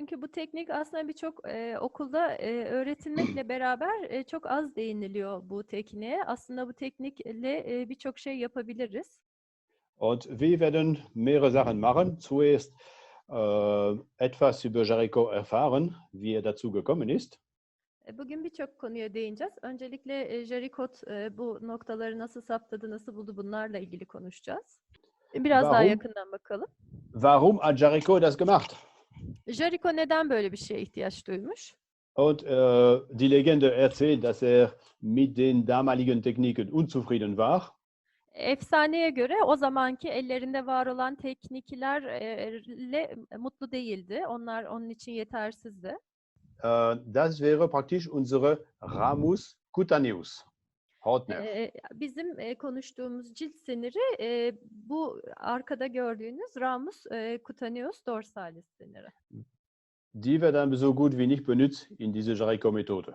Çünkü bu teknik aslında birçok e, okulda e, öğretilmekle beraber e, çok az değiniliyor bu tekniğe. Aslında bu teknikle e, birçok şey yapabiliriz. Und wir werden mehrere Sachen machen. Zuerst äh, etwas über Jericho erfahren, wie er dazu gekommen ist. E, Bugün birçok konuya değineceğiz. Öncelikle e, Jerikot e, bu noktaları nasıl saptadı, nasıl buldu bunlarla ilgili konuşacağız. Biraz daha Warum? yakından bakalım. Warum hat Jericho das gemacht? Jericho neden böyle bir şeye ihtiyaç duymuş? Und äh, die Legende erzählt, dass er mit den damaligen Techniken unzufrieden war. Efsaneye göre o zamanki ellerinde var olan tekniklerle mutlu değildi. Onlar onun için yetersizdi. Äh, das wäre praktisch unsere Ramus cutaneus. Hautnerv. Ee, bizim konuştuğumuz cilt siniri bu arkada gördüğünüz ramus cutaneus dorsalis siniri. Die werden so gut wie nicht benutzt in dieser Jericho-Methode.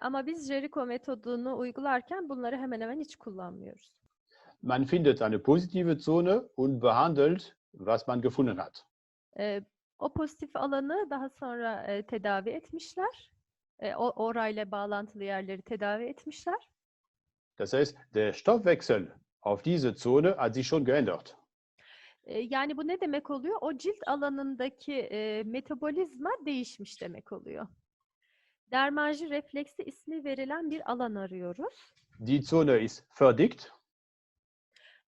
Ama biz Jericho metodunu uygularken bunları hemen hemen hiç kullanmıyoruz. Man findet eine positive Zone und behandelt, was man gefunden hat. O pozitif alanı daha sonra tedavi etmişler. O orayla bağlantılı yerleri tedavi etmişler. Das heißt, der Stoffwechsel auf diese Zone hat sich schon geändert. E, yani bu ne demek oluyor? O cilt alanındaki e, metabolizma değişmiş demek oluyor. Dermalji refleksi ismi verilen bir alan arıyoruz. Die Zone ist verdickt.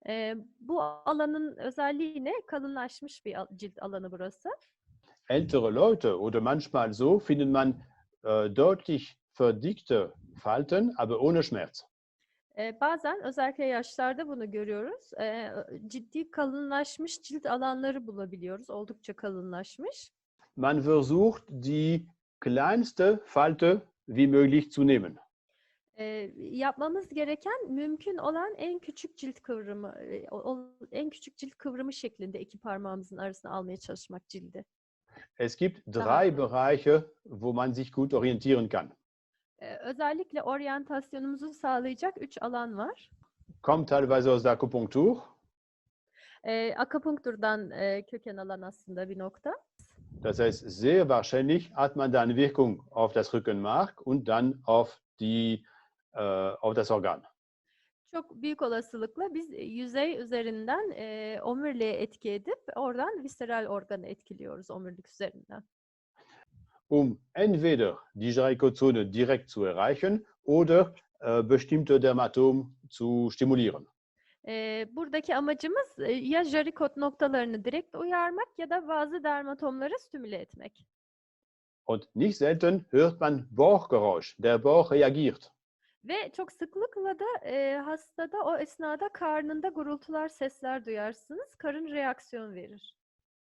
E, bu alanın özelliği ne? Kalınlaşmış bir cilt alanı burası. Ältere Leute oder manchmal so findet man äh, deutlich verdickte Falten, aber ohne Schmerz. E, bazen özellikle yaşlarda bunu görüyoruz. E, ciddi kalınlaşmış cilt alanları bulabiliyoruz. Oldukça kalınlaşmış. Man versucht, die kleinste Falte wie möglich zu nehmen. E, yapmamız gereken mümkün olan en küçük cilt kıvrımı, en küçük cilt kıvrımı şeklinde iki parmağımızın arasına almaya çalışmak cildi. Es gibt drei Bereiche, wo man sich gut orientieren kann. E, özellikle oryantasyonumuzu sağlayacak üç alan var. Teilweise aus der Akupunktur. E, akupunkturdan e, köken alan aslında bir nokta. Das heißt, sehr wahrscheinlich hat man dann Wirkung auf das Rückenmark und dann auf, die, äh, auf das Organ. Çok büyük olasılıkla biz e, yüzey üzerinden e, omuriliğe etki edip oradan visceral organı etkiliyoruz omurilik üzerinden. Um entweder die Jericho-Zone direkt zu erreichen oder äh, bestimmte Dermatomen zu stimulieren. E, buradaki amacımız e, ya jarikot noktalarını direkt uyarmak ya da bazı dermatomları stimüle etmek. Und nicht selten hört man Bauchgeräusch. Der Bauch reagiert. Ve çok sıklıkla da e, hastada o esnada karnında gurultular, sesler duyarsınız. Karın reaksiyon verir.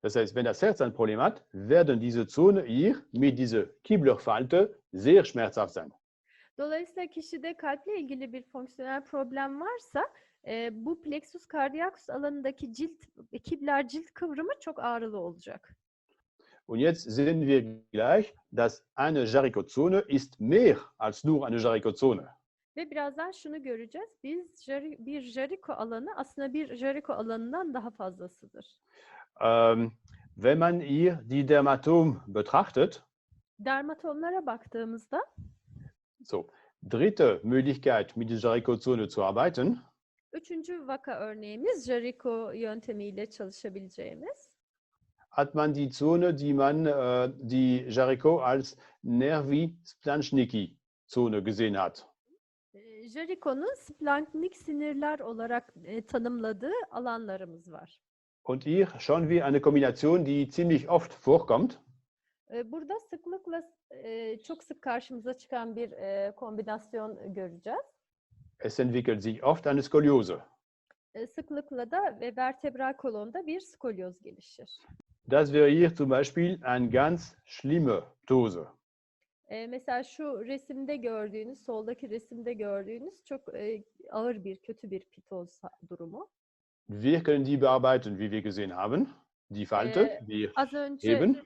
Das heißt, wenn das Herz ein Problem hat, werden diese Zone hier mit dieser Kibler-Falte sehr schmerzhaft sein. Dolayısıyla kişide kalple ilgili bir fonksiyonel problem varsa e, bu plexus cardiacus alanındaki cilt, kibler cilt kıvrımı çok ağrılı olacak. Und jetzt sehen wir gleich, dass eine Jericho-Zone ist mehr als nur eine Jericho-Zone. Ve birazdan şunu göreceğiz. Biz bir Jericho alanı aslında bir Jericho alanından daha fazlasıdır. Ähm, wenn man hier die Dermatom betrachtet, Dermatomlara baktığımızda so, dritte Möglichkeit, mit der Jericho-Zone zu arbeiten, üçüncü vaka örneğimiz Jericho yöntemiyle çalışabileceğimiz. hat man die Zone, die man, äh, die Jericho als Nervi-Splanchnicki-Zone gesehen hat. Jericho'nun splanknik sinirler olarak e, tanımladığı alanlarımız var. Und hier schauen wir eine Kombination, die ziemlich oft vorkommt. E, Burada sıklıkla e, çok sık karşımıza çıkan bir e, kombinasyon göreceğiz. Es entwickelt sich oft eine Skoliose. E, Sıklıkla da ve vertebral kolonda bir skolyoz gelişir. Das wäre hier zum Beispiel eine ganz schlimme Dose. E, mesela şu resimde gördüğünüz, soldaki resimde gördüğünüz çok e, ağır bir, kötü bir pitoz durumu. Wir können die bearbeiten, wie wir gesehen haben. Die Falte, Äh, wir Az önce heben.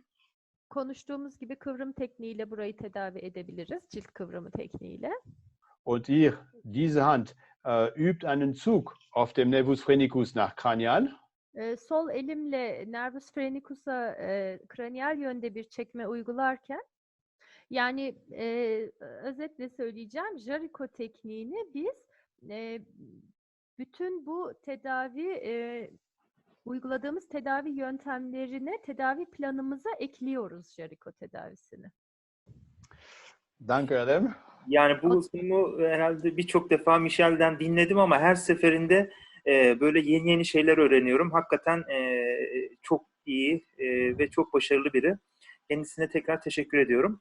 konuştuğumuz gibi kıvrım tekniğiyle burayı tedavi edebiliriz, cilt kıvrımı tekniğiyle. Und hier, diese Hand äh, übt einen Zug auf dem Nervus phrenicus nach cranial. e, sol elimle nervus phrenicus'a e, kraniyal yönde bir çekme uygularken yani e, özetle söyleyeceğim Jericho tekniğini biz e, bütün bu tedavi e, uyguladığımız tedavi yöntemlerine tedavi planımıza ekliyoruz Jericho tedavisini. Danke Adem. Yani bu sunumu herhalde birçok defa Michel'den dinledim ama her seferinde e, böyle yeni yeni şeyler öğreniyorum. Hakikaten e, çok iyi e, ve çok başarılı biri. Kendisine tekrar teşekkür ediyorum.